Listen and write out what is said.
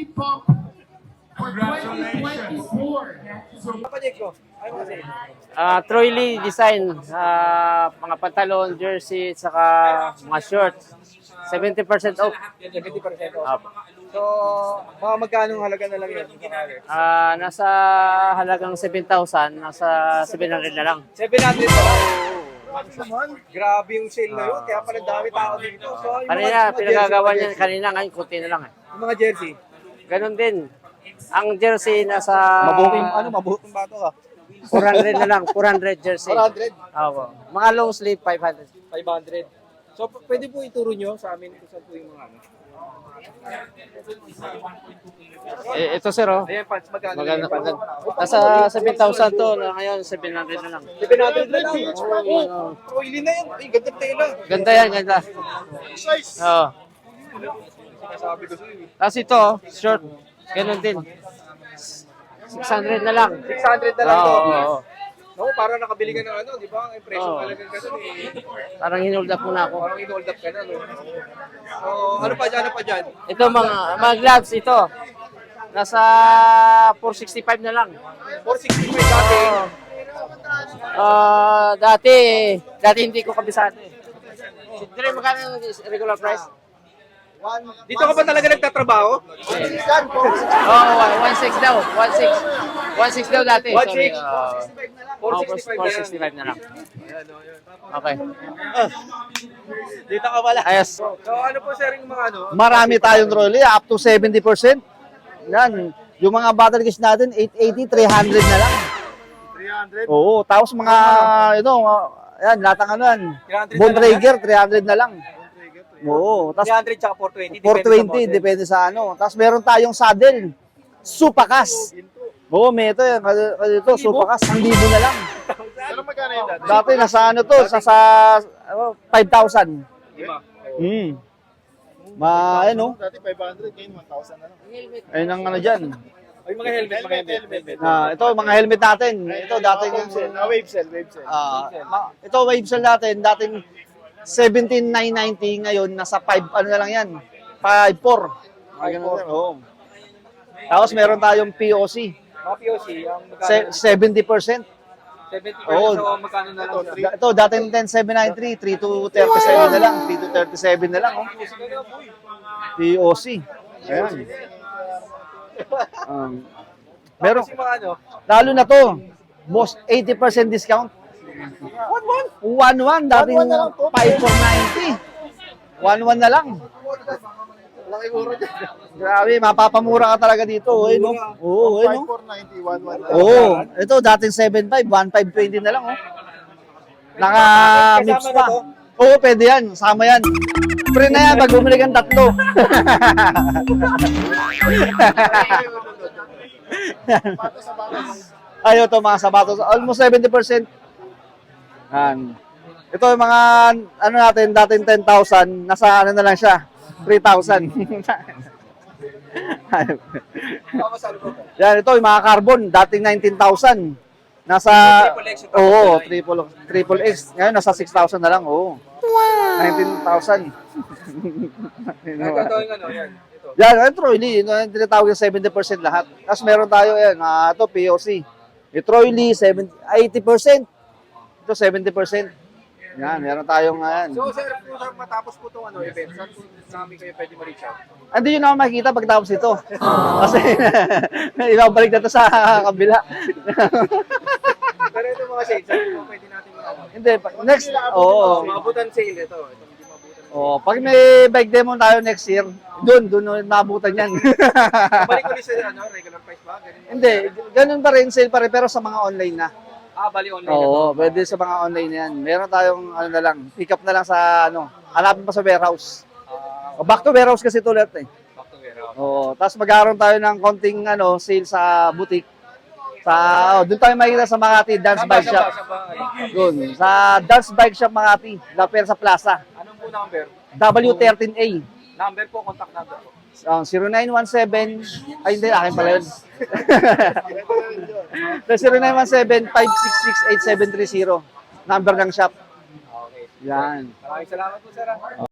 speed bump for 2024. So, Ah, Troy Lee design, ah, mga pantalon, jersey, saka mga shorts. 70% off. 70% off. Up. So, mga magkano halaga na lang yun? Sakali. Ah, nasa halagang 7,000, nasa 700 na lang. 700 pa lang. Grabe yung sale na yun. Kaya pala dami tao dito. So, Kanina, pinagagawa niyan kanina, ngayon kunti na lang eh. Yung mga jersey. Ganon din. Ang jersey nasa Mabuting, ano, mabuting bato ka. 400 na lang, 400 jersey. 400? Opo. Mga long sleeve, 500. 500. So, p- pwede po ituro nyo sa amin kung saan po yung mga ano. Eh, ito sir, oh. Ayan, pants, magkano? Maganda, yung pants? maganda. Nasa 7,000 to, na ngayon 700 na lang. 700 na lang. Oh, ilin na yan. Ay, ganda tela. Ganda yan, ganda. Oo. Eh. Tapos ito, short. Ganon din. 600 na lang. 600 na lang Oo, to. oo, oo. No, para nakabili ka ng ano, di ba? Ang impression Oo. talaga ganun eh. Parang hinold up muna ako. Parang in-hold up ka na, no? So, ano pa dyan, ano pa dyan? Ito mga, mga gloves, ito. Nasa 465 na lang. 465 dati. Ah, dati, dati hindi ko kabisado eh. Dire, magkano yung regular price? Dito ka ba talaga nagtatrabaho? Oo, oh, 1.6 daw. 1.6. 1.6 daw dati. 1.6? Sorry. Uh, 465 na yan. 465 na lang. Okay. Dito ka pala. Ayos. So, ano po sir yung mga ano? Marami tayong trolley, up to 70%. Yan. Yung mga battle case natin, 880, 300 na lang. 300? Oo. Tapos mga, ito, mga- yan, lahat ng ano yan. 300 na lang Bontrager, 300 na lang. Oo. Tapos 300 tsaka 420. 420, depende sa ano. Tapos meron tayong saddle. Supakas. Oo, may ito yan. Ito, supakas. 1,000 na lang. pero magkano yun dati? Dati nasa ano to, sa, sa ano, 5,000. Hmm. Ma, ano? Dati 500, ngayon 1,000 na lang. Ayun ang ano dyan. Ay, mga helmet, mga helmet. helmet. Ah, ito mga helmet natin. Ito dating Ah, wave cell, wave cell. ah, ito wave cell natin dating 17,990 ngayon nasa 5 ano na lang yan. 5.4. Ah, ganun din, oo. Tapos meron tayong POC. Mga POC, ang Se- magkano? 70%. 70% Oo. so magkano na lang siya? Da- Ito dating 10793, 3 to 37 na lang, 3 to 37 na lang. Oh. POC. Ayan. Um, meron Kasi mga ano, Lalo na to, most 80% discount. 1-1. 1-1, dating 5-490. 1-1 na lang. Laki mura dyan. Grabe, mapapamura ka talaga dito. Oh, no? Oo, oh, no? 5490, 11 Oo, ito dating 7.5, 1.520 na lang. Oh. Naka-mix pa. Oo, pwede yan. Sama yan. Free na yan pag bumili kang tatlo. Ayaw to mga sapatos. Almost 70%. Yan. Ito yung mga ano natin, dating 10,000, nasa ano na lang siya, 3,000. tama sa ano po? Yan, ito yung mga carbon, dating 19,000. Nasa, oo, carbon. triple, triple X. Ngayon, nasa 6,000 na lang, oo. Wow! 19,000. Ito yung ano, yan. Ito. Yan, ito, Troy Lee, ito yung tinatawag yung 70% lahat. Tapos meron tayo, yan, ah, ito, POC. Yung Troy Lee, 70, 80%. Ito, 70%. Yan, meron tayong, ah, yan. So, sir, kung saan matapos po itong ano, event, saan po namin kayo pwede ma-reach out? Hindi yun naman makikita pagtapos ito. Kasi, ibabalik na to sa kabila. Pero ito mga shades, saan po pwede natin ano? Hindi, pa- next, oo. Mabutan sale ito. Ito hindi mabutan. Oh, pag may bike demo tayo next year, doon, doon mabutan yan. Balik ulit sa ano, regular price ba? Ganun. Hindi, ganun pa rin, sale pa rin, pero sa mga online na. Ah, bali online na Oo, to. pwede sa mga online yan. Meron tayong, ano na lang, pick up na lang sa, ano, hanapin pa sa warehouse. Ah, O, back to warehouse kasi ito lahat eh. back to warehouse. Oo, tapos magkaroon tayo ng konting, ano, sale sa boutique. Sa, oh, doon tayo makikita sa Makati Dance Bike Shop. Doon, sa Dance Bike Shop Makati, Laper sa Plaza. Anong po number? W13A. Number po, contact number po. Um, 0917, ay hindi, akin pala yun. So, 0917-566-8730. Number ng shop. Okay. Yan. Maraming salamat po, sir. ah.